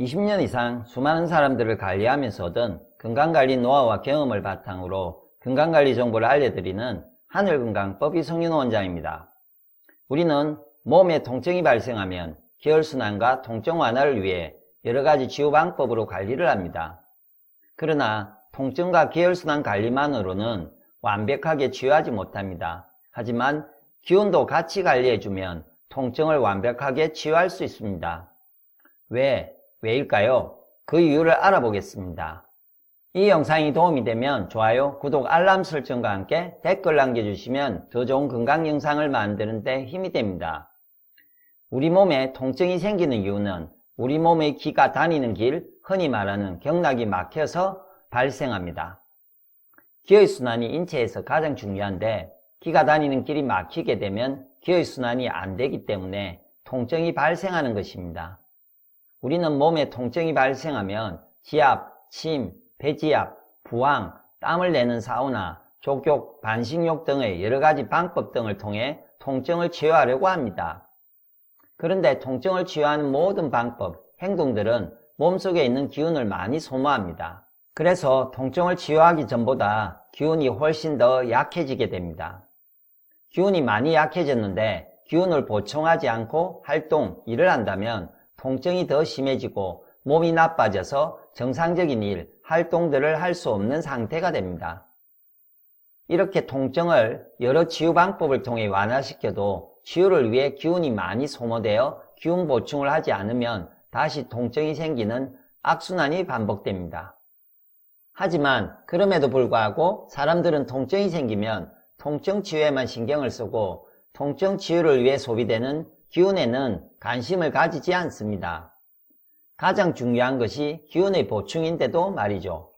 20년 이상 수많은 사람들을 관리하면서 얻은 건강관리 노하우와 경험을 바탕으로 건강관리 정보를 알려드리는 하늘건강법 이 성윤 원장입니다. 우리는 몸에 통증이 발생하면 기혈순환과 통증 완화를 위해 여러 가지 치유 방법으로 관리를 합니다. 그러나 통증과 기혈순환 관리만으로는 완벽하게 치유하지 못합니다. 하지만 기운도 같이 관리해주면 통증을 완벽하게 치유할 수 있습니다. 왜? 왜일까요? 그 이유를 알아보겠습니다. 이 영상이 도움이 되면 좋아요, 구독, 알람 설정과 함께 댓글 남겨주시면 더 좋은 건강 영상을 만드는 데 힘이 됩니다. 우리 몸에 통증이 생기는 이유는 우리 몸의 기가 다니는 길, 흔히 말하는 경락이 막혀서 발생합니다. 기의 순환이 인체에서 가장 중요한데 기가 다니는 길이 막히게 되면 기의 순환이 안 되기 때문에 통증이 발생하는 것입니다. 우리는 몸에 통증이 발생하면 지압, 침, 배지압, 부항, 땀을 내는 사우나, 족욕, 반식욕 등의 여러 가지 방법 등을 통해 통증을 치유하려고 합니다. 그런데 통증을 치유하는 모든 방법, 행동들은 몸속에 있는 기운을 많이 소모합니다. 그래서 통증을 치유하기 전보다 기운이 훨씬 더 약해지게 됩니다. 기운이 많이 약해졌는데 기운을 보충하지 않고 활동, 일을 한다면 통증이 더 심해지고 몸이 나빠져서 정상적인 일, 활동들을 할 수 없는 상태가 됩니다. 이렇게 통증을 여러 치유 방법을 통해 완화시켜도 치유를 위해 기운이 많이 소모되어 기운 보충을 하지 않으면 다시 통증이 생기는 악순환이 반복됩니다. 하지만 그럼에도 불구하고 사람들은 통증이 생기면 통증 치유에만 신경을 쓰고 통증 치유를 위해 소비되는 기운에는 관심을 가지지 않습니다. 가장 중요한 것이 기운의 보충인데도 말이죠.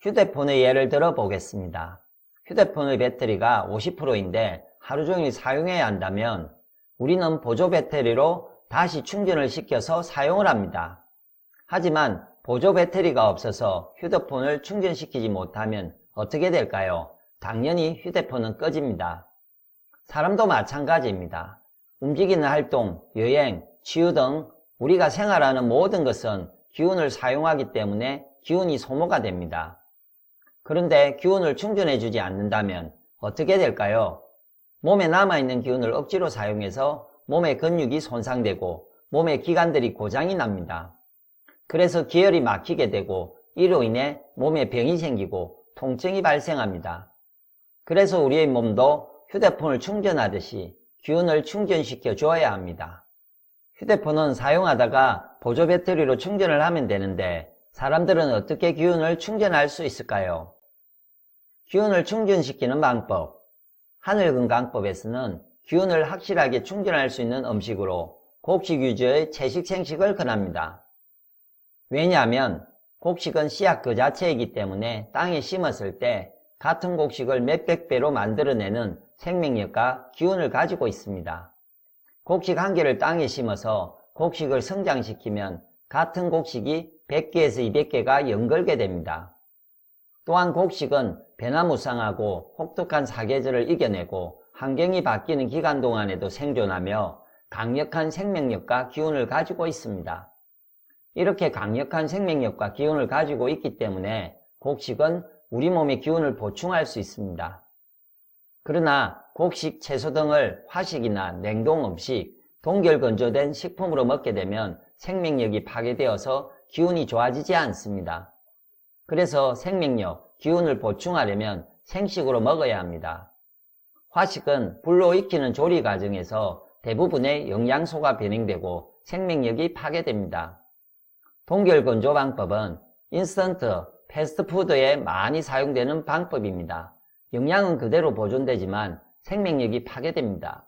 휴대폰의 예를 들어 보겠습니다. 휴대폰의 배터리가 50%인데 하루 종일 사용해야 한다면 우리는 보조 배터리로 다시 충전을 시켜서 사용을 합니다. 하지만 보조 배터리가 없어서 휴대폰을 충전시키지 못하면 어떻게 될까요? 당연히 휴대폰은 꺼집니다. 사람도 마찬가지입니다. 움직이는 활동, 여행, 치유 등 우리가 생활하는 모든 것은 기운을 사용하기 때문에 기운이 소모가 됩니다. 그런데 기운을 충전해주지 않는다면 어떻게 될까요? 몸에 남아있는 기운을 억지로 사용해서 몸의 근육이 손상되고 몸의 기관들이 고장이 납니다. 그래서 기혈이 막히게 되고 이로 인해 몸에 병이 생기고 통증이 발생합니다. 그래서 우리의 몸도 휴대폰을 충전하듯이 기운을 충전시켜 줘야 합니다. 휴대폰은 사용하다가 보조 배터리로 충전을 하면 되는데 사람들은 어떻게 기운을 충전할 수 있을까요? 기운을 충전시키는 방법. 하늘건강법에서는 기운을 확실하게 충전할 수 있는 음식으로 곡식 위주의 채식 생식을 권합니다. 왜냐하면 곡식은 씨앗 그 자체이기 때문에 땅에 심었을 때 같은 곡식을 몇백 배로 만들어내는 생명력과 기운을 가지고 있습니다. 곡식 한 개를 땅에 심어서 곡식을 성장시키면 같은 곡식이 100개에서 200개가 연걸게 됩니다. 또한 곡식은 배나무상하고 혹독한 사계절을 이겨내고 환경이 바뀌는 기간 동안에도 생존하며 강력한 생명력과 기운을 가지고 있습니다. 이렇게 강력한 생명력과 기운을 가지고 있기 때문에 곡식은 우리 몸의 기운을 보충할 수 있습니다. 그러나 곡식, 채소 등을 화식이나 냉동 음식, 동결 건조된 식품으로 먹게 되면 생명력이 파괴되어서 기운이 좋아지지 않습니다. 그래서 생명력, 기운을 보충하려면 생식으로 먹어야 합니다. 화식은 불로 익히는 조리 과정에서 대부분의 영양소가 변형되고 생명력이 파괴됩니다. 동결 건조 방법은 인스턴트, 패스트푸드에 많이 사용되는 방법입니다. 영양은 그대로 보존되지만 생명력이 파괴됩니다.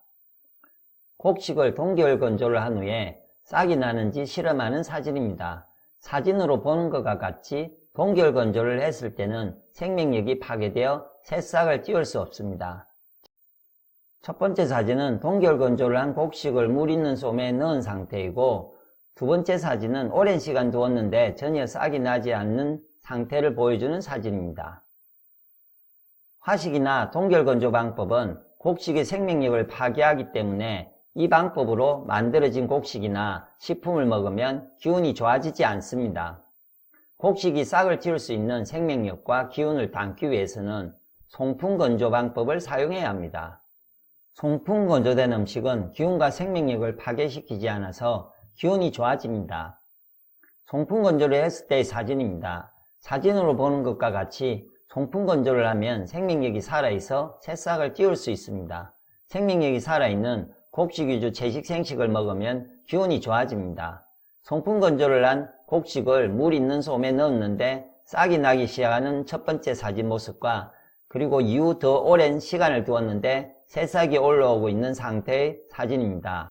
곡식을 동결 건조를 한 후에 싹이 나는지 실험하는 사진입니다. 사진으로 보는 것과 같이 동결 건조를 했을 때는 생명력이 파괴되어 새싹을 띄울 수 없습니다. 첫 번째 사진은 동결 건조를 한 곡식을 물 있는 솜에 넣은 상태이고 두 번째 사진은 오랜 시간 두었는데 전혀 싹이 나지 않는 상태를 보여주는 사진입니다. 화식이나 동결 건조 방법은 곡식의 생명력을 파괴하기 때문에 이 방법으로 만들어진 곡식이나 식품을 먹으면 기운이 좋아지지 않습니다. 곡식이 싹을 틔울 수 있는 생명력과 기운을 담기 위해서는 송풍 건조 방법을 사용해야 합니다. 송풍 건조된 음식은 기운과 생명력을 파괴시키지 않아서 기운이 좋아집니다. 송풍 건조를 했을 때의 사진입니다. 사진으로 보는 것과 같이 송풍 건조를 하면 생명력이 살아있어 새싹을 띄울 수 있습니다. 생명력이 살아있는 곡식 위주 채식 생식을 먹으면 기운이 좋아집니다. 송풍 건조를 한 곡식을 물 있는 솜에 넣었는데 싹이 나기 시작하는 첫 번째 사진 모습과 그리고 이후 더 오랜 시간을 두었는데 새싹이 올라오고 있는 상태의 사진입니다.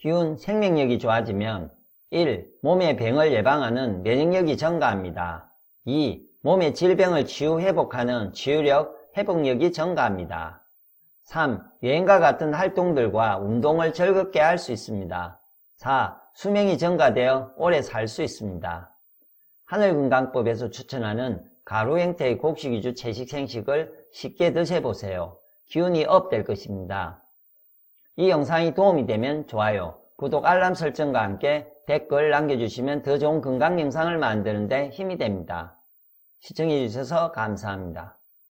기운, 생명력이 좋아지면 1. 몸의 병을 예방하는 면역력이 증가합니다. 2. 몸의 질병을 치유 회복하는 치유력, 회복력이 증가합니다. 3. 여행과 같은 활동들과 운동을 즐겁게 할 수 있습니다. 4. 수명이 증가되어 오래 살 수 있습니다. 하늘건강법에서 추천하는 가루 형태의 곡식 위주 채식 생식을 쉽게 드셔보세요. 기운이 업 될 것입니다. 이 영상이 도움이 되면 좋아요, 구독, 알람 설정과 함께 댓글 남겨주시면 더 좋은 건강 영상을 만드는데 힘이 됩니다. 시청해주셔서 감사합니다.